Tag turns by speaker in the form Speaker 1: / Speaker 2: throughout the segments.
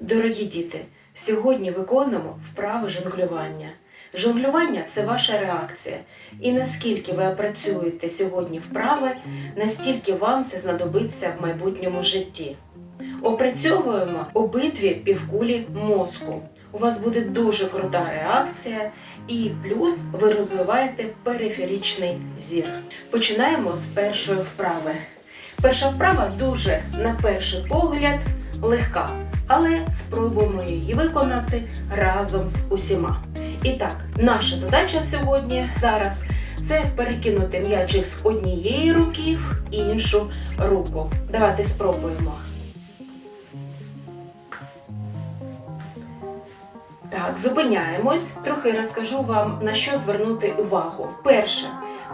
Speaker 1: Дорогі діти, сьогодні виконуємо вправи жонглювання. Жонглювання це ваша реакція. І наскільки ви опрацюєте сьогодні вправи, настільки вам це знадобиться в майбутньому житті. Опрацьовуємо обидві півкулі мозку. У вас буде дуже крута реакція, і плюс ви розвиваєте периферічний зір. Починаємо з першої вправи. Перша вправа дуже, на перший погляд, легка, але спробуємо її виконати разом з усіма. І так, наша задача сьогодні зараз це перекинути м'ячик з однієї руки в іншу руку. Давайте спробуємо. Так, зупиняємось. Трохи розкажу вам на що звернути увагу. Перше,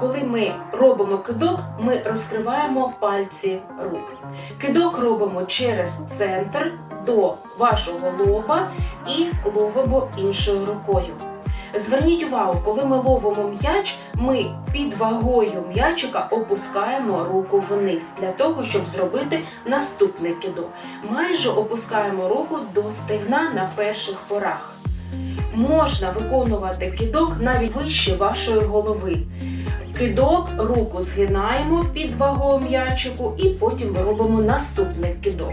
Speaker 1: коли ми робимо кидок, ми розкриваємо пальці рук. Кидок робимо через центр до вашого лоба і ловимо іншою рукою. Зверніть увагу, коли ми ловимо м'яч, ми під вагою м'ячика опускаємо руку вниз для того, щоб зробити наступний кидок. Майже опускаємо руку до стегна на перших порах. Можна виконувати кидок навіть вище вашої голови. Кидок, руку згинаємо під вагою м'ячику і потім робимо наступний кидок.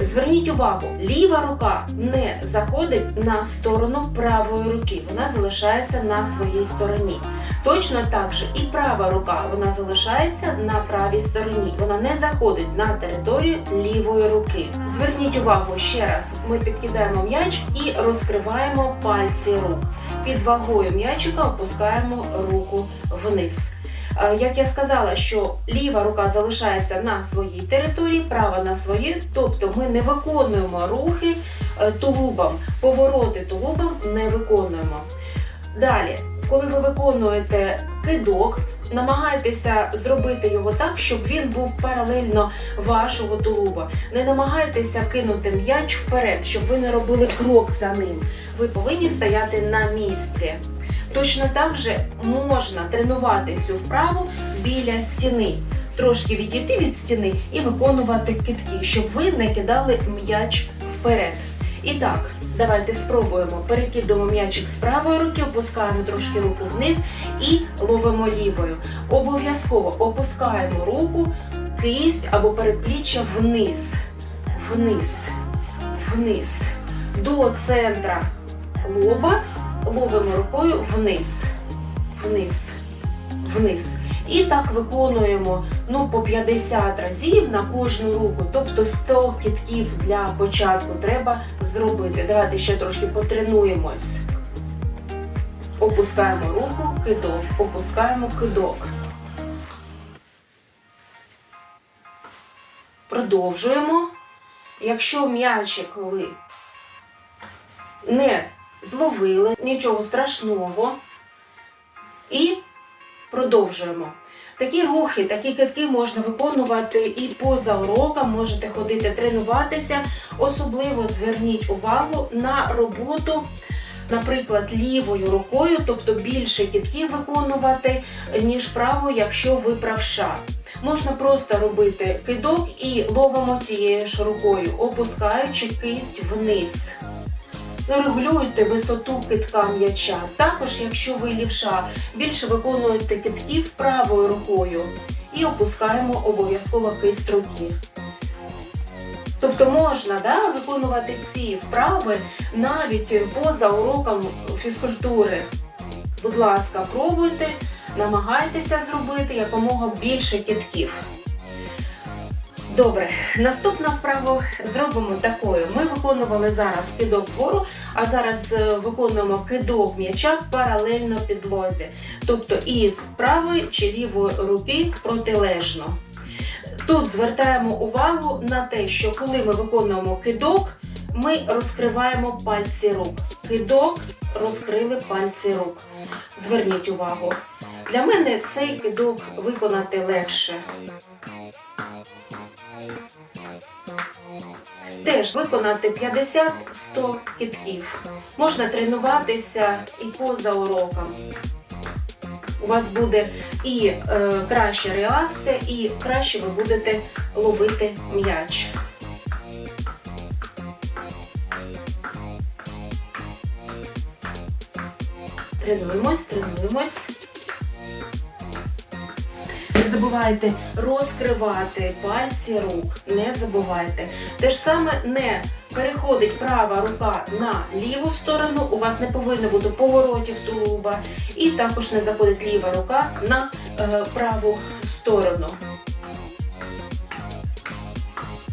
Speaker 1: Зверніть увагу, ліва рука не заходить на сторону правої руки, вона залишається на своїй стороні. Точно так же і права рука вона залишається на правій стороні. Вона не заходить на територію лівої руки. Зверніть увагу ще раз: ми підкидаємо м'яч і розкриваємо пальці рук. Під вагою м'ячика опускаємо руку вниз. Е, Як я сказала, що ліва рука залишається на своїй території, права на своїй, тобто ми не виконуємо рухи е, тулубом, повороти тулубом не виконуємо. Далі, коли ви виконуєте кидок, намагайтеся зробити його так, щоб він був паралельно вашого тулуба. Не намагайтеся кинути м'яч вперед, щоб ви не робили крок за ним. Ви повинні стояти на місці. Точно так же можна тренувати цю вправу біля стіни. Трошки відійти від стіни і виконувати китки, щоб ви не кидали м'яч вперед. І так, давайте спробуємо. Перекидуємо м'ячик з правої руки, опускаємо трошки руку вниз і ловимо лівою. Обов'язково опускаємо руку, кисть або передпліччя вниз, вниз, вниз, до центра лоба ловимо рукою вниз, вниз, вниз. І так виконуємо ну, по 50 разів на кожну руку. Тобто 100 кітків для початку треба зробити. Давайте ще трошки потренуємось. Опускаємо руку, кидок, опускаємо кидок. Продовжуємо. Якщо м'ячик ви не зловили, нічого страшного. І продовжуємо. Такі рухи, такі китки можна виконувати і поза уроком, можете ходити тренуватися. Особливо зверніть увагу на роботу, наприклад, лівою рукою, тобто більше китків виконувати, ніж правою, якщо ви правша. Можна просто робити кидок і ловимо тією ж рукою, опускаючи кисть вниз. Регулюйте висоту китка м'яча. Також, якщо ви лівша, більше виконуєте китків правою рукою і опускаємо обов'язково кисть руки. Тобто можна да, виконувати ці вправи навіть поза уроком фізкультури. Будь ласка, пробуйте, намагайтеся зробити якомога більше китків. Добре, наступну вправу зробимо такою. Ми виконували зараз кидок вгору, а зараз е, виконуємо кидок м'яча паралельно підлозі. Тобто із правої чи лівої руки протилежно. Тут звертаємо увагу на те, що коли ми виконуємо кидок, ми розкриваємо пальці рук. Кидок розкрили пальці рук. Зверніть увагу. Для мене цей кидок виконати легше. Теж виконати 50-100 кітків. Можна тренуватися і поза уроком. У вас буде і е, краща реакція, і краще ви будете ловити м'яч. Тренуємось, тренуємось. Забувайте розкривати пальці рук. Не забувайте. Те ж саме не переходить права рука на ліву сторону. У вас не повинно бути поворотів тулуба. І також не заходить ліва рука на е, праву сторону.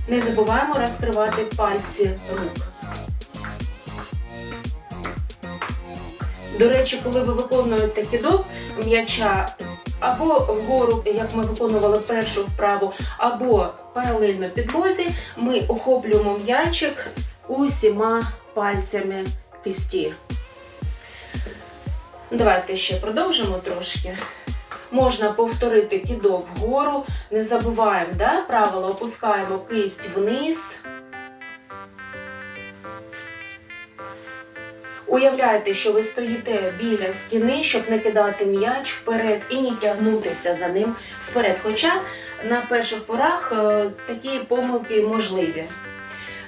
Speaker 1: Не забуваємо розкривати пальці рук. До речі, коли ви виконуєте кидок м'яча або вгору, як ми виконували першу вправу, або паралельно підлозі, ми охоплюємо м'ячик усіма пальцями кисті. Давайте ще продовжимо трошки. Можна повторити кидок вгору. Не забуваємо, да, правило, опускаємо кисть вниз. Уявляйте, що ви стоїте біля стіни, щоб не кидати м'яч вперед і не тягнутися за ним вперед. Хоча на перших порах е, такі помилки можливі.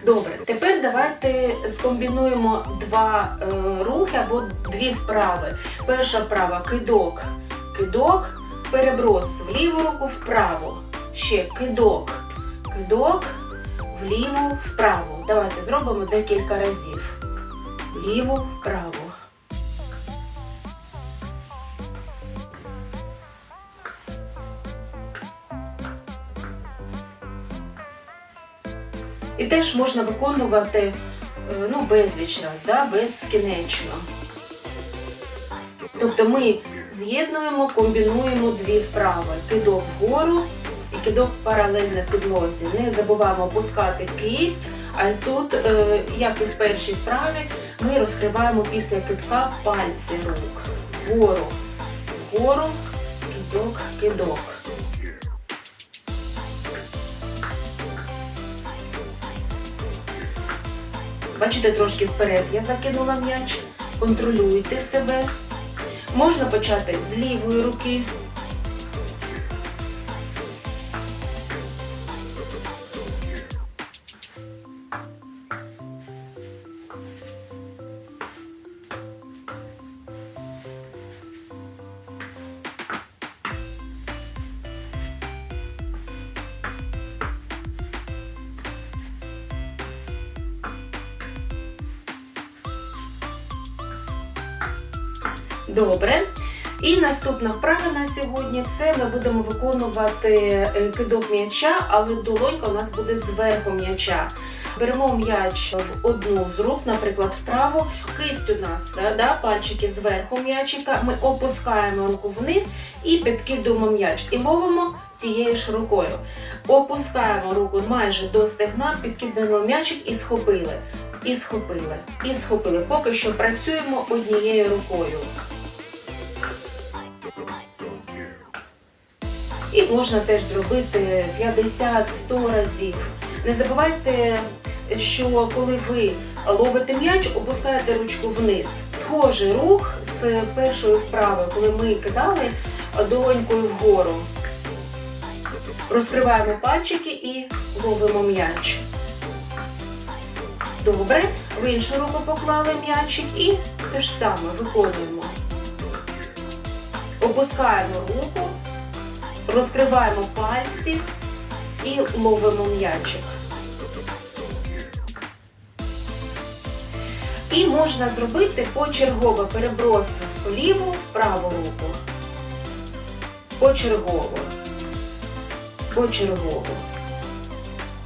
Speaker 1: Добре, тепер давайте скомбінуємо два е, рухи або дві вправи. Перша вправа кидок, кидок, переброс в ліву руку вправо. Ще кидок, кидок, вліву, вправо. Давайте зробимо декілька разів вліво, вправо. І теж можна виконувати е, ну, безліч раз, да, безкінечно. Тобто ми з'єднуємо, комбінуємо дві вправи. Кидок вгору і кидок паралельно підлозі. Не забуваємо опускати кисть, а тут, е, як і в першій вправі, ми розкриваємо після кидка пальці рук. Вгору, вгору, кидок, кидок. Бачите, трошки вперед я закинула м'яч. Контролюйте себе. Можна почати з лівої руки. Добре. І наступна вправа на сьогодні це ми будемо виконувати е, кидок м'яча, але долонька у нас буде зверху м'яча. Беремо м'яч в одну з рук, наприклад, вправо. Кисть у нас, е, да, пальчики зверху м'ячика. Ми опускаємо руку вниз і підкидуємо м'яч. І ловимо тією ж рукою. Опускаємо руку майже до стегна, підкидаємо м'ячик і схопили. І схопили. І схопили. Поки що працюємо однією рукою. Можна теж зробити 50-100 разів. Не забувайте, що коли ви ловите м'яч, опускаєте ручку вниз. Схожий рух з першою вправою, коли ми кидали долонькою вгору. Розкриваємо пальчики і ловимо м'яч. Добре, в іншу руку поклали м'ячик і те ж саме виконуємо. Опускаємо руку. Розкриваємо пальці і ловимо м'ячик. І можна зробити почергово переброс в ліву, в праву руку. Почергово. Почергово.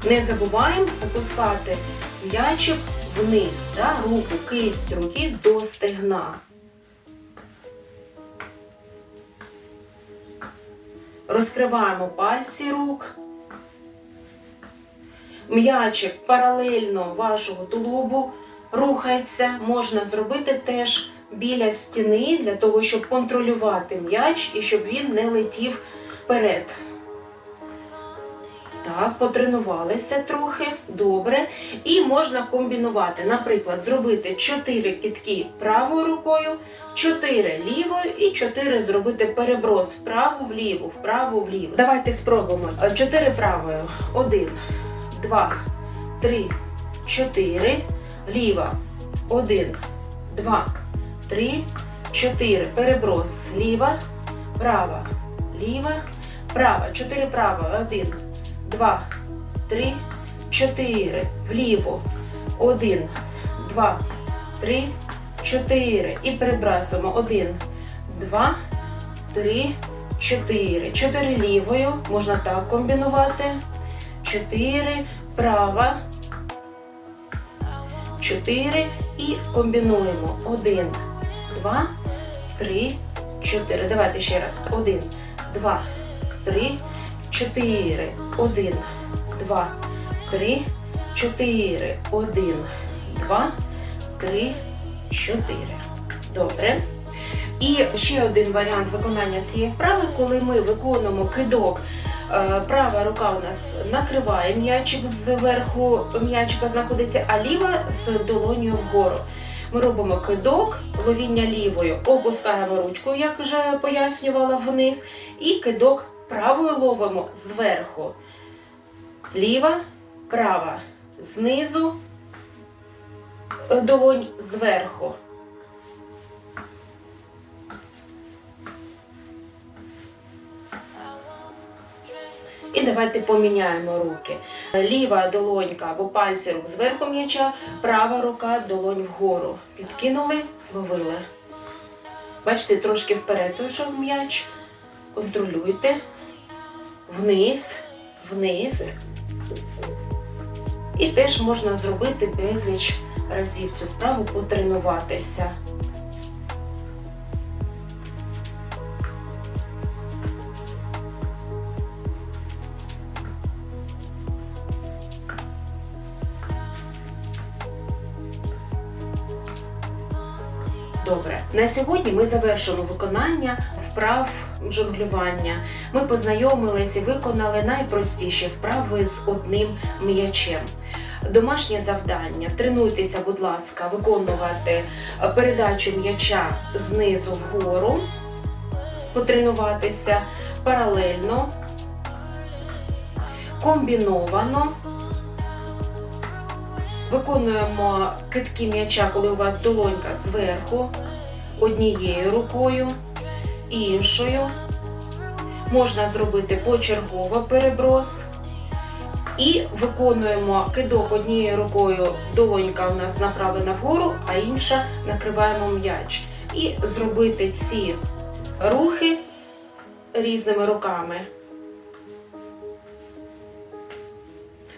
Speaker 1: Не забуваємо опускати м'ячик вниз, да, руку, кисть руки до стегна. Розкриваємо пальці рук. М'ячик паралельно вашого тулубу рухається. Можна зробити теж біля стіни для того, щоб контролювати м'яч і щоб він не летів вперед. Так, потренувалися трохи, добре. І можна комбінувати. Наприклад, зробити 4 кітки правою рукою, 4 лівою і 4 зробити переброс вправо вліву, вправо вліво. Давайте спробуємо. 4 правою. 1, 2, 3, 4. Ліва. 1, 2, 3, 4. Переброс ліва, права, ліва, права. 4 права. 1, 2, 3, 4. Вліво. 1, 2, 3, 4. І перебрасуємо. 1, 2, 3, 4. 4 лівою. Можна так комбінувати. 4. Права. 4 і комбінуємо 1, 2, 3, 4. Давайте ще раз. 1, 2, 3, 4. 1, 2, 3, 4. 1, 2, 3, 4. Добре. І ще один варіант виконання цієї вправи, коли ми виконуємо кидок. Е, Права рука у нас накриває м'ячик зверху м'ячика знаходиться, а ліва з долонею вгору. Ми робимо кидок, ловіння лівою, опускаємо ручку, як вже пояснювала вниз, і кидок правою ловимо зверху. Ліва, права, знизу, е, долонь зверху. І давайте поміняємо руки. Ліва долонька або пальці рук зверху м'яча, права рука долонь вгору. Підкинули, зловили. Бачите, трошки вперед уйшов м'яч. Контролюйте. Вниз, вниз. І теж можна зробити безліч разів цю вправу потренуватися. Добре, на сьогодні ми завершимо виконання вправ жонглювання. Ми познайомилися і виконали найпростіші вправи з одним м'ячем. Домашнє завдання. Тренуйтеся, будь ласка, виконувати передачу м'яча знизу вгору, потренуватися паралельно, комбіновано. Виконуємо китки м'яча, коли у вас долонька зверху, однією рукою, іншою. Можна зробити почергово переброс. І виконуємо кидок однією рукою, долонька у нас направлена вгору, а інша накриваємо м'яч. І зробити ці рухи різними руками.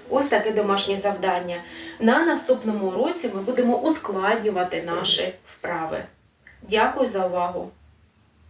Speaker 1: Ось таке домашнє завдання. На наступному уроці ми будемо ускладнювати наші вправи. Дякую за увагу!